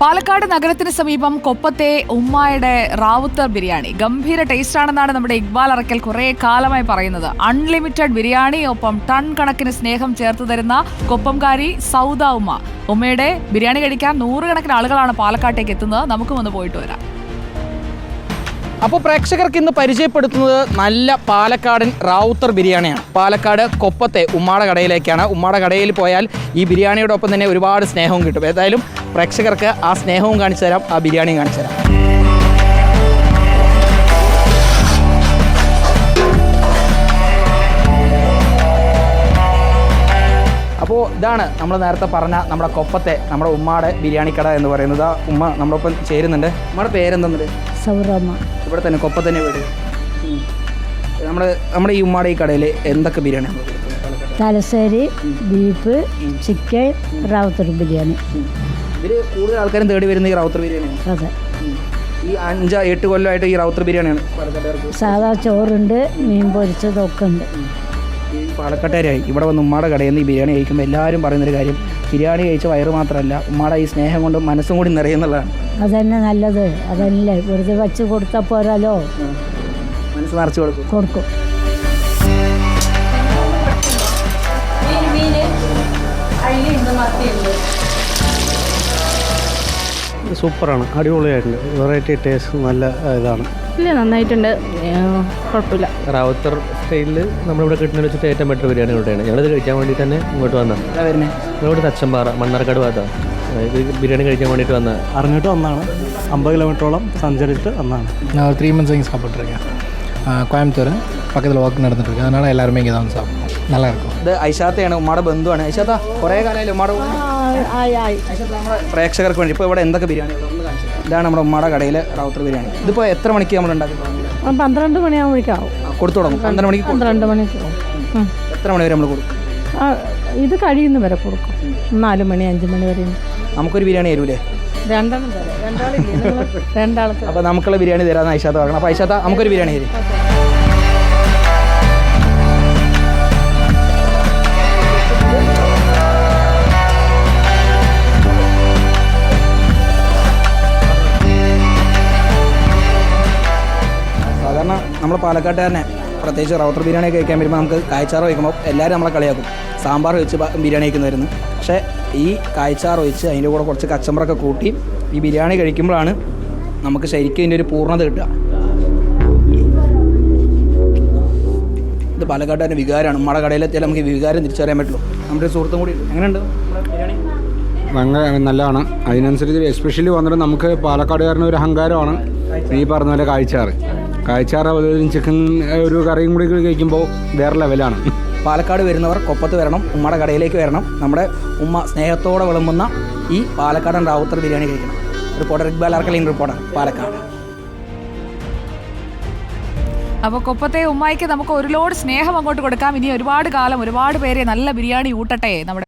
പാലക്കാട് നഗരത്തിന് സമീപം കൊപ്പത്തെ ഉമ്മായുടെ റാവുത്തർ ബിരിയാണി. ഗംഭീര ടേസ്റ്റ് ആണെന്നാണ് നമ്മുടെ ഇക്ബാൽ അറക്കൽ കുറെ കാലമായി പറയുന്നത്. അൺലിമിറ്റഡ് ബിരിയാണി ഒപ്പം ടൺ കണക്കിന് സ്നേഹം ചേർത്ത് തരുന്ന കൊപ്പംകാരി സൗദ ഉമ്മ. ഉമ്മയുടെ ബിരിയാണി കഴിക്കാൻ നൂറുകണക്കിന് ആളുകളാണ് പാലക്കാട്ടേക്ക് എത്തുന്നത്. നമുക്കും ഒന്ന് പോയിട്ട് വരാം. അപ്പോൾ പ്രേക്ഷകർക്ക് ഇന്ന് പരിചയപ്പെടുത്തുന്നത് നല്ല പാലക്കാടൻ റാവുത്തർ ബിരിയാണിയാണ്. പാലക്കാട് കൊപ്പത്തെ ഉമ്മാട കടയിലേക്കാണ്. ഉമ്മാട കടയിൽ പോയാൽ ഈ ബിരിയാണിയോടൊപ്പം തന്നെ ഒരുപാട് സ്നേഹവും കിട്ടും. ഏതായാലും പ്രേക്ഷകർക്ക് ആ സ്നേഹവും കാണിച്ചു തരാം ആ ബിരിയാണിയും കാണിച്ചു തരാം അപ്പോൾ ഇതാണ് നമ്മൾ നേരത്തെ പറഞ്ഞ നമ്മുടെ കൊപ്പത്തെ നമ്മുടെ ഉമ്മാടെ ബിരിയാണി കട എന്ന് പറയുന്നത്. ആ ഉമ്മ നമ്മുടെ ഒപ്പം ചേരുന്നുണ്ട്. ഉമ്മയുടെ പേരെന്തെന്നുണ്ട് സൗറമ്മ ഇവിടെ തന്നെ കൊപ്പത്തന്നെ വീട്. നമ്മൾ നമ്മുടെ ഈ ഉമ്മാടെ ഈ കടയിൽ എന്തൊക്കെ ബിരിയാണി തലശ്ശേരി ബീഫ് ചിക്കൻ റാവത്തർ ബിരിയാണി. ഇതിൽ കൂടുതൽ ആൾക്കാരും തേടി വരുന്ന ഈ റാവത്തർ ബിരിയാണി അതെ. ഈ അഞ്ച് എട്ട് കൊല്ലമായിട്ട് ഈ റാവത്തർ ബിരിയാണിയാണ് സാധാ ചോറുണ്ട് മീൻ പൊരിച്ചതൊക്കെ ഉണ്ട്. പാലക്കാട്ടുകാരായി ഇവിടെ വന്ന് ഉമ്മാടെ കടയിൽ നിന്ന് ഈ ബിരിയാണി കഴിക്കുമ്പോൾ എല്ലാവരും പറയുന്നൊരു കാര്യം ബിരിയാണി കഴിച്ച വയറ് മാത്രമല്ല ഉമ്മാടെ ഈ സ്നേഹം കൊണ്ട് മനസ്സും കൂടി നിറയുന്നുള്ളതാണ് അതന്നെ നല്ലത്. അതല്ലേ വെറുതെ വച്ച് കൊടുത്താൽ പോരാലോ? മനസ്സ് നിറച്ച് കൊടുക്കും. കൊടുക്കും. സൂപ്പറാണ്. അടിപൊളിയായിട്ടുണ്ട്. വെറൈറ്റി ടേസ്റ്റ് നല്ല ഇതാണ്. ഇല്ല നന്നായിട്ടുണ്ട് ഏഹ് കുഴപ്പമില്ല റാവുത്തർ സ്റ്റൈലിൽ നമ്മളിവിടെ കിട്ടുന്ന വെച്ചിട്ട് ഏറ്റവും ബെറ്റർ ബിരിയാണി ഇവിടെയാണ് ഞങ്ങളിത് കഴിക്കാൻ വേണ്ടി തന്നെ ഇങ്ങോട്ട് വന്ന എന്താ വരുന്നത് നമ്മളിവിടെ തച്ചമ്പാറ മണ്ണാർക്കാട് ഭാഗത്താണ് ഇത് ബിരിയാണി കഴിക്കാൻ വേണ്ടിയിട്ട് വന്ന അറിഞ്ഞിട്ട് വന്നാണ് അമ്പത് കിലോമീറ്ററോളം சஞ்சரித்து வந்தாங்க நான் ஒரு த்ரீ மந்த்ஸ் இங்கே சாப்பிட்ருக்கேன் கோயம்புத்தூர் பக்கத்தில் ஒர்க் நடந்துட்டுருக்கு அதனால் எல்லாருமே இங்கே தான் வந்து சாப்பிடுவோம் நல்லா இருக்கும் ഇത് ഐശാത്തയാണ് ഉമ്മാടെ ബന്ധുവാണ് ഐശാത്ത കുറേ കാലമായാലും ഉമ്മാടെ കൂടെ ഐശാത്ത നമ്മുടെ പ്രേക്ഷകർക്ക് വേണ്ടി ഇപ്പോൾ ഇവിടെ എന്തൊക്കെ ബിരിയാണി ഒന്ന് കാണിച്ചു തരാം. ഇതാണ് നമ്മുടെ ഉമ്മയുടെ കടയിൽ റൗത്തർ ബിരിയാണി. ഇതിപ്പോൾ എത്ര മണിക്ക് നമ്മൾ ഉണ്ടാക്കി? പന്ത്രണ്ട് മണിയാകുമ്പോഴേക്കാവും കൊടുത്തു തുടങ്ങും. പന്ത്രണ്ട് മണിക്ക്. പന്ത്രണ്ട് മണിക്ക് എത്ര മണി വരെ നമ്മൾ കൊടുക്കും? ആ, ഇത് കഴിയുന്ന വരെ കൊടുക്കും. നാല് മണി അഞ്ച് മണി വരെ. നമുക്കൊരു ബിരിയാണി തരൂലേ? രണ്ടെണ്ണം തരാം. രണ്ടാളില്ലേ? രണ്ടാൾക്ക് അപ്പോൾ നമുക്കുള്ള ബിരിയാണി തരാമെന്ന് ഐഷാത്ത പറയണം അപ്പോൾ ഐഷാത്ത നമുക്കൊരു ബിരിയാണി തരും. നമ്മൾ പാലക്കാട്ടുകാരനെ പ്രത്യേകിച്ച് റൗത്തർ ബിരിയാണി കഴിക്കാൻ വരുമ്പോൾ നമുക്ക് കായച്ചാറ് വയ്ക്കുമ്പോൾ എല്ലാവരും നമ്മളെ കളിയാക്കും. സാമ്പാർ വെച്ച് ബിരിയാണി വയ്ക്കുന്നതായിരുന്നു പക്ഷേ ഈ കായച്ചാറ് ഒഴിച്ച് അതിന്റെ കൂടെ കുറച്ച് കച്ചമ്പറൊക്കെ കൂട്ടി ഈ ബിരിയാണി കഴിക്കുമ്പോഴാണ് നമുക്ക് ശരിക്കും ഇതിന്റെ ഒരു പൂർണത കിട്ടുക. ഇത് പാലക്കാട്ടുകാരന്റെ വികാരമാണ്. നമ്മുടെ കടയിലെത്തിയാൽ നമുക്ക് ഈ വികാരം തിരിച്ചറിയാൻ പറ്റുള്ളൂ. നമ്മുടെ സുഹൃത്തും കൂടി. എങ്ങനെയുണ്ട്? ബിരിയാണി? ഭയങ്കര നല്ലതാണ്. അതിനനുസരിച്ച് എസ്പെഷ്യലി വന്നിട്ട് നമുക്ക് പാലക്കാടുകാരന് ഒരു അഹങ്കാരമാണ് നീ പറഞ്ഞ പോലെ കാഴ്ചാറ് കാഴ്ചാറ് അവതരിച്ച ചിക്കൻ ഒരു കറിയും കൂടി കഴിക്കുമ്പോൾ വേറെ ലെവലാണ് പാലക്കാട് വരുന്നവർ കൊപ്പത്ത് വരണം ഉമ്മയുടെ കടയിലേക്ക് വരണം. നമ്മുടെ ഉമ്മ സ്നേഹത്തോടെ വിളമ്പുന്ന ഈ പാലക്കാടൻ റാവുത്തർ ബിരിയാണി കഴിക്കണം. റിപ്പോർട്ടർ ഇക്ബാൽ ആർക്കലിൻ റിപ്പോർട്ടർ പാലക്കാട്. അപ്പോൾ കൊപ്പത്തെ ഉമ്മായിക്ക് നമുക്ക് ഒരു ലോഡ് സ്നേഹം അങ്ങോട്ട് കൊടുക്കാം. ഇനി ഒരുപാട് കാലം ഒരുപാട് പേരെ നല്ല ബിരിയാണി ഊട്ടട്ടെ നമ്മുടെ